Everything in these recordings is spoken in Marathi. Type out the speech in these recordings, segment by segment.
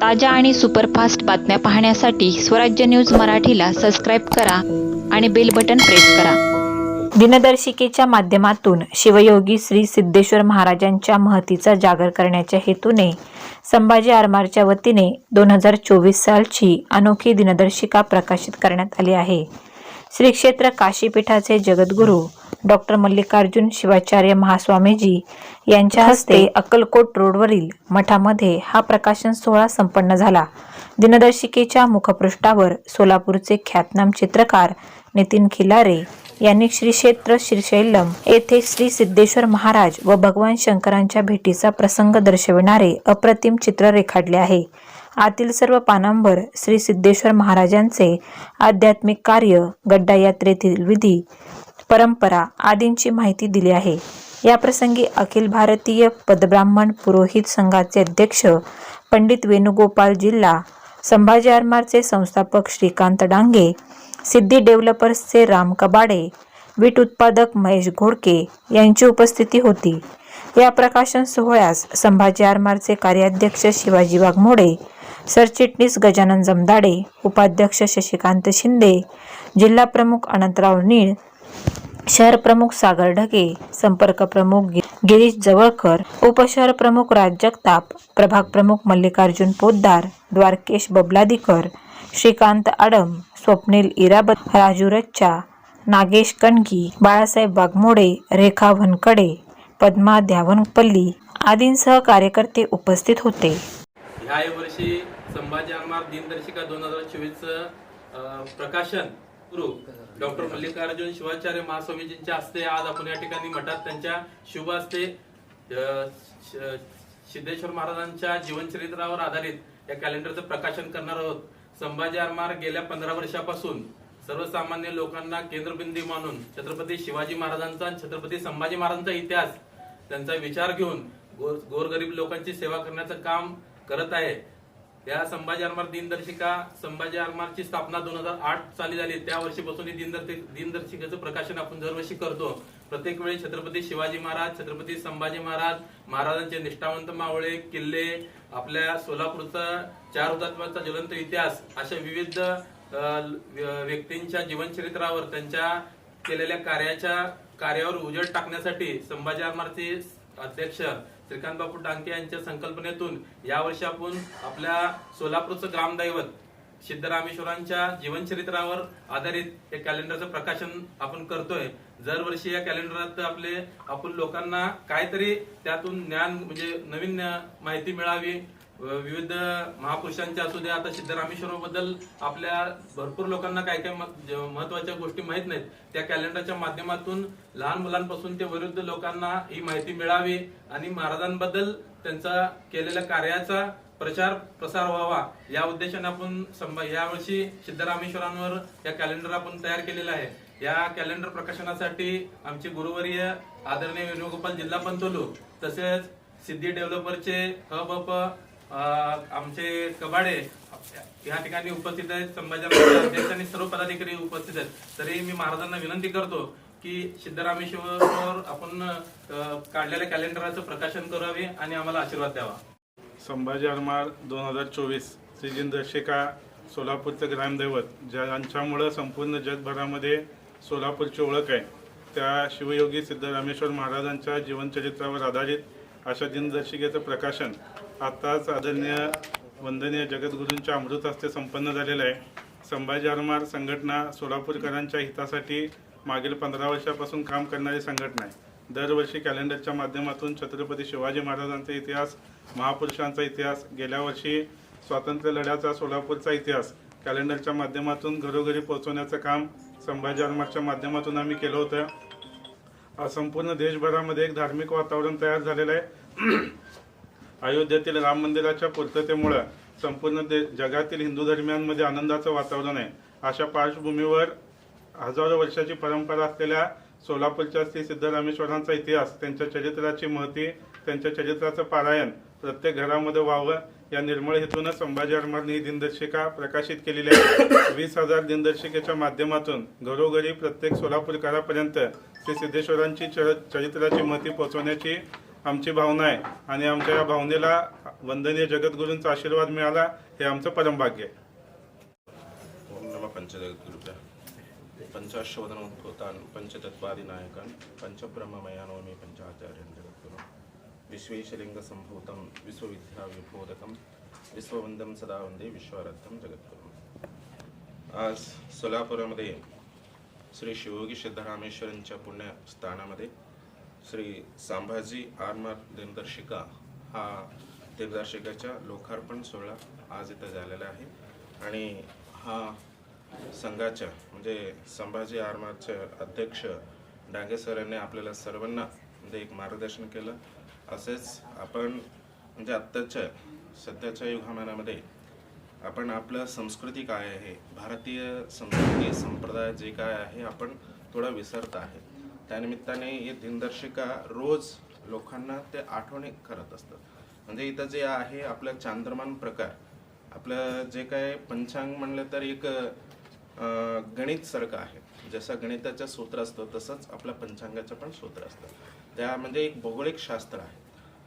ताज्या आणि सुपरफास्ट बातम्या पाहण्यासाठी स्वराज्य न्यूज मराठीला सबस्क्राईब करा आणि बेल बटन प्रेस करा. दिनदर्शिकेच्या माध्यमातून शिवयोगी श्री सिद्धेश्वर महाराजांच्या महतीचा जागर करण्याच्या हेतूने संभाजी आरमारच्या वतीने दोन हजार चोवीस सालची अनोखी दिनदर्शिका प्रकाशित करण्यात आली आहे. श्री क्षेत्र काशीपीठाचे जगद्गुरू डॉक्टर मल्लिकार्जुन शिवाचार्य महास्वामीजी यांच्या हस्ते अक्कलकोट रोडवरील मठामध्ये हा प्रकाशन सोहळा संपन्न झाला. दिनदर्शिकेच्या मुखपृष्ठावर सोलापूरचे ख्यातनाम चित्रकार नितीन खिलारे यांनी श्री क्षेत्र श्रीशैलम येथे श्री सिद्धेश्वर महाराज व भगवान शंकरांच्या भेटीचा प्रसंग दर्शविणारे अप्रतिम चित्र रेखाटले आहे. आतील सर्व पानांवर श्री सिद्धेश्वर महाराजांचे आध्यात्मिक कार्य गड्डा यात्रेतील विधी परंपरा आदींची माहिती दिली आहे. याप्रसंगी अखिल भारतीय पदब्राह्मण पुरोहित संघाचे अध्यक्ष पंडित वेणुगोपाल जिल्हा संभाजी आरमारचे संस्थापक श्रीकांत डांगे सिद्धी डेव्हलपर्सचे राम कबाडे वीट उत्पादक महेश घोडके यांची उपस्थिती होती. या प्रकाशन सोहळ्यास संभाजी आरमारचे कार्याध्यक्ष शिवाजी वाघमोडे सरचिटणीस गजानन जमदाडे उपाध्यक्ष शशिकांत शिंदे जिल्हाप्रमुख अनंतराव नीळ शहर प्रमुख सागर ढगे संपर्क प्रमुख गि- गिरीश जवळकर उपशहर प्रमुख राज जगताप प्रभाग प्रमुख मल्लिकार्जुन पोद्दार द्वारकेश बबलादिकर श्रीकांत आडम स्वप्नील इराबत राजू रच्चा नागेश कणगी बाळासाहेब वाघमोडे रेखा वनकडे पद्मा ध्यावनपल्ली आदींसह कार्यकर्ते उपस्थित होते. ह्या वर्षी संभाजी आमार दिनदर्शिका दोन हजार चोवीसचं प्रकाशन गुरु. डॉक्टर मल्लिकार्जुन शिवाचार्य महास्वामीजींच्या हस्ते आज आपण या ठिकाणी मठात त्यांच्या शुभ हस्ते सिद्धेश्वर महाराजांच्या जीवनचरित्रावर आधारित या कॅलेंडरचं प्रकाशन करणार आहोत. संभाजी आरमार गेल्या पंधरा वर्षापासून सर्वसामान्य लोकांना केंद्रबिंदू मानून छत्रपती शिवाजी महाराजांचा छत्रपती संभाजी महाराजांचा इतिहास त्यांचा विचार घेऊन गोरगरीब लोकांची सेवा करण्याचं काम करत आहे. या संभाजी आरमार दिनदर्शिका संभाजी आरमारची स्थापना दोन हजार आठ साली झाली. त्या वर्षीपासून दिनदर्शिकेचं प्रकाशन आपण दरवर्षी करतो. प्रत्येक वेळी छत्रपती शिवाजी महाराज छत्रपती संभाजी महाराज महाराजांचे निष्ठावंत मावळे किल्ले आपल्या सोलापूरचा चार हुतात्म्याचा ज्वलंत इतिहास अशा विविध व्यक्तींच्या जीवनचरित्रावर त्यांच्या केलेल्या कार्याच्या कार्यावर उजेड टाकण्यासाठी संभाजी आरमारचे अध्यक्ष श्रीकांत बापू टांके यांच्या संकल्पनेतून यावर्षी आपण आपल्या सोलापूरचं ग्रामदैवत सिद्धरामेश्वरांच्या जीवनचरित्रावर आधारित हे कॅलेंडरचं प्रकाशन आपण करतोय. दरवर्षी या कॅलेंडरात आपले आपण लोकांना काहीतरी त्यातून ज्ञान म्हणजे नवीन माहिती मिळावी विविध महापुरुषांच्या असू द्या आता सिद्धरामेश्वराबद्दल आपल्या भरपूर लोकांना काय काय म- महत्त्वाच्या गोष्टी माहीत नाहीत त्या कॅलेंडरच्या माध्यमातून लहान मुलांपासून ते वृद्ध लोकांना ही माहिती मिळावी आणि महाराजांबद्दल त्यांचा केलेल्या कार्याचा प्रचार प्रसार व्हावा या उद्देशाने आपण यावर्षी सिद्धरामेश्वरांवर या कॅलेंडर आपण तयार केलेला आहे. या कॅलेंडर प्रकाशनासाठी आमचे गुरुवर्य आदरणीय वेणुगोपाल जिल्हा पंतोलू तसेच सिद्धी डेव्हलपरचे हब आमचे कबाडे या ठिकाणी उपस्थित आहेत संभाजी अध्यक्ष आणि सर्व पदाधिकारी उपस्थित आहेत. तरी मी महाराजांना विनंती करतो की सिद्धरामेश्वर आपण काढलेल्या कॅलेंडरचं प्रकाशन करावे आणि आम्हाला आशीर्वाद द्यावा. संभाजी हनुमान दोन हजार चोवीस श्री दर्शिका सोलापूरचं ग्रामदैवत ज्यांच्यामुळं संपूर्ण जगभरामध्ये सोलापूरची ओळख आहे त्या शिवयोगी सिद्धरामेश्वर महाराजांच्या जीवनचरित्रावर आधारित अशा दिनदर्शिकेचं प्रकाशन आताच आदरणीय वंदनीय जगद्गुरूंच्या अमृत हस्ते संपन्न झालेलं आहे. संभाजी आरमार संघटना सोलापूरकरांच्या हितासाठी मागील पंधरा वर्षापासून काम करणारी संघटना आहे. दरवर्षी कॅलेंडरच्या माध्यमातून छत्रपती शिवाजी महाराजांचा इतिहास महापुरुषांचा इतिहास गेल्या वर्षी स्वातंत्र्य लढ्याचा सोलापूरचा इतिहास कॅलेंडरच्या माध्यमातून घरोघरी पोहोचवण्याचं काम संभाजी आरमारच्या माध्यमातून आम्ही केलं होतं. संपूर्ण देशभरामध्ये एक धार्मिक वातावरण तयार झालेलं आहे. अयोध्येतील राम मंदिराच्या पूर्ततेमुळं संपूर्ण दे जगातील हिंदू धर्मियांमध्ये आनंदाचं वातावरण आहे. अशा पार्श्वभूमीवर हजारो वर्षाची परंपरा असलेल्या सोलापूरच्या श्री सिद्धरामेश्वरांचा इतिहास त्यांच्या चरित्राची महती त्यांच्या चरित्राचं पारायण प्रत्येक घरामध्ये व्हावं या निर्मळ हेतून संभाजी आरमारने ही दिनदर्शिका प्रकाशित केलेली आहे. वीस हजार दिनदर्शिकेच्या माध्यमातून घरोघरी प्रत्येक सोलापूरकरापर्यंत श्री सिद्धेश्वरांची चर चरित्राची महती पोहोचवण्याची आमची भावना आहे आणि आमच्या या भावनेला वंदनीय जगद्गुरूंचा आशीर्वाद मिळाला हे आमचं परमभाग्य आहे. ओम नम नायकान पंचाश्वदनोद्भूतान् पंचाचार्यन जगद्गुरु विश्वेशलिंग जगद्गुरुं विश्वविद्या विश्वविद्याविबोधकं विश्ववन्दं सदा वंदे विश्वाराध्यं जगद्गुरु आज सोलापुरामध्ये श्री शिवयोगी सिद्धरामेश्वरांच्या पुण्यस्थानामध्ये श्री संभाजी आरमार दिनदर्शिका हा दिनदर्शिकाच्या लोकार्पण सोहळा आज इथं झालेला आहे. आणि हा संघाच्या म्हणजे संभाजी आरमारचे अध्यक्ष डांगे सर यांनी आपल्याला सर्वांना म्हणजे एक मार्गदर्शन केलं. असेच आपण म्हणजे आत्ताच्या सध्याच्या युगामानामध्ये आपण आपलं संस्कृती काय आहे? भारतीय संस्कृती संप्रदाय जे काय आहे आपण थोडा विसरत आहे. त्यानिमित्ताने हे दिनदर्शिका रोज लोकांना ते आठवणी करत असतं म्हणजे इथं जे आहे आपलं चांद्रमान प्रकार आपलं जे काय पंचांग म्हणलं तर एक गणित सारखं आहे. जसं गणिताचं सूत्र असतं तसंच आपल्या पंचांगाचं पण सूत्र असतं. त्या म्हणजे एक भौगोलिक शास्त्र आहे.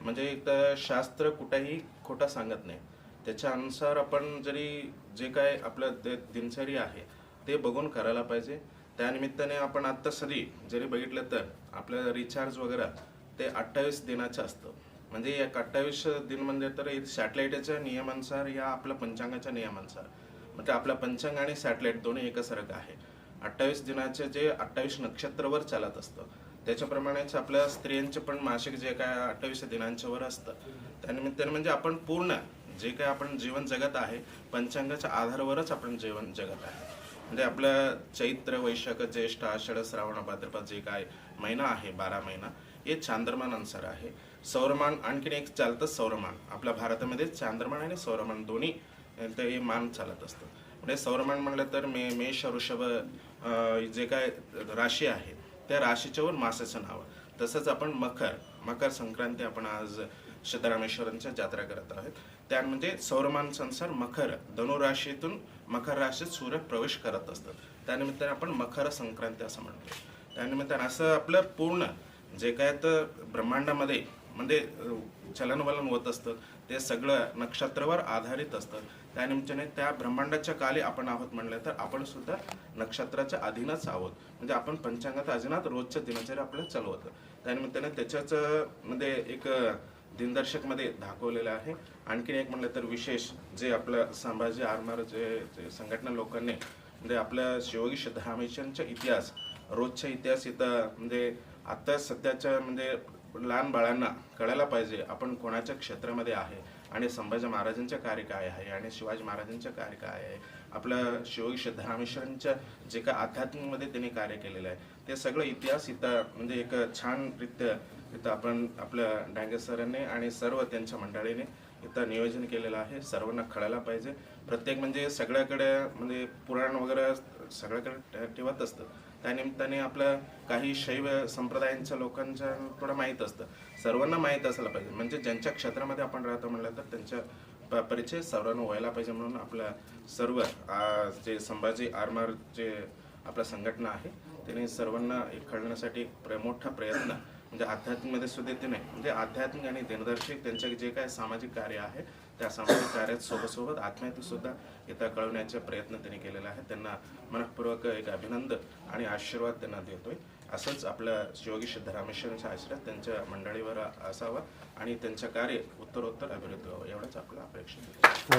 म्हणजे इथं शास्त्र कुठेही खोटा सांगत नाही. त्याच्या अनुसार आपण जरी जे काय आपलं दे- दिनचर्या आहे ते बघून करायला पाहिजे. त्यानिमित्ताने आपण आत्ता सरी जरी बघितलं तर आपल्याला रिचार्ज वगैरे ते अठ्ठावीस दिनाचं असतं. म्हणजे एक अठ्ठावीस दिन म्हणजे तर सॅटेलाईटच्या नियमानुसार या आपल्या पंचांगाच्या नियमानुसार. म्हणजे आपला पंचांग आणि सॅटेलाईट दोन्ही एकसारखं आहे. अठ्ठावीस दिनाचे जे अठ्ठावीस नक्षत्रवर चालत असतं. त्याच्याप्रमाणेच आपल्या स्त्रियांचे पण मासिक जे काय अठ्ठावीस दिनांच्यावर असतं. त्यानिमित्ताने म्हणजे आपण पूर्ण जे काय आपण जीवन जगत आहे पंचांगाच्या आधारावरच आपण जीवन जगत आहे. म्हणजे आपलं चैत्र वैशाख ज्येष्ठ आषाढ श्रावण भाद्रपद जे काय महिना आहे बारा महिना हे चांद्रमानानुसार आहे. सौरमान आणखीन एक चालतं सौरमान आपल्या भारतामध्ये चांद्रमान आणि सौरमान दोन्ही ते हे मान चालत असतं. म्हणजे सौरमान म्हणलं तर मे मेष वृषभ जे काय राशी आहे त्या राशीच्यावर मासाचं नाव. तसंच आपण मकर मकर संक्रांती आपण आज सिद्धरामेश्वरांच्या जत्रा करत आहोत. त्या म्हणजे सौरमान संसार मकर धनुराशीतून मकर राशीत सूर्य प्रवेश करत असतात. त्यानिमित्ताने आपण मकर संक्रांती असं म्हणतो. त्यानिमित्ताने असं आपलं पूर्ण जे काय तर ब्रह्मांडामध्ये म्हणजे चलनवलन होत असतं ते सगळं नक्षत्रावर आधारित असतं. त्यानिमित्ताने त्या ब्रह्मांडाच्या काली आपण आहोत म्हणलं तर आपण सुद्धा नक्षत्राच्या अधीनच आहोत. म्हणजे आपण पंचांगात अधीनात रोजच्या दिनचर्या आपल्याला चालवतं त्यानिमित्ताने त्याच्याच म्हणजे मध्ये एक दिनदर्शकमध्ये दिनदर्शकमध्ये दाखवलेलं आहे. आणखीन एक म्हणलं तर विशेष जे आपलं संभाजी आरमार जे जे संघटना लोकांनी म्हणजे आपल्या शिवगी सिद्धरामेश्वरांचा इतिहास रोजचा इतिहास इथं म्हणजे आता सध्याच्या म्हणजे लहान बाळांना कळायला पाहिजे आपण कोणाच्या क्षेत्रामध्ये आहे आणि संभाजी महाराजांचं कार्य काय आहे आणि शिवाजी महाराजांचं कार्य काय आहे? आपलं शिवगी सिद्धरामेश्वरांच्या जे काय आध्यात्मिकमध्ये त्यांनी कार्य केलेलं आहे. ते सगळं इतिहास इथं म्हणजे एक छान रित्या इथं आपण आपल्या डांगे सरांनी आणि सर्व त्यांच्या मंडळीने इथं नियोजन केलेलं आहे. सर्वांना कळायला पाहिजे. प्रत्येक म्हणजे सगळ्याकडे म्हणजे पुराण वगैरे सगळ्याकडे ठेवत असतं. त्यानिमित्ताने आपलं काही शैव संप्रदायांच्या लोकांच्या थोडं माहीत असतं. सर्वांना माहीत असायला पाहिजे. म्हणजे ज्यांच्या क्षेत्रामध्ये आपण राहतो म्हणलं तर त्यांच्या परिचय सर्वांना व्हायला पाहिजे म्हणून आपल्या सर्व जे संभाजी आरमार जे आपल्या संघटना आहे त्याने सर्वांना एक कळण्यासाठी प्र मोठा प्रयत्न म्हणजे आध्यात्मिकमध्ये सुद्धा ते नाही. म्हणजे आध्यात्मिक आणि दिनदर्शक त्यांचे जे काय सामाजिक कार्य आहे त्या सामाजिक कार्यात सोबतसोबत सोबत सुद्धा इथं कळवण्याचा प्रयत्न त्यांनी केलेला आहे त्यांना मनपूर्वक एक अभिनंदन आणि आशीर्वाद त्यांना देतोय. असंच आपल्या योगी सिद्धरामेश्वरांचा आशीर्वाद त्यांच्या मंडळीवर असावा आणि त्यांचं कार्य उत्तरोत्तर अभिवृद्ध व्हावं एवढंच आपलं अपेक्षा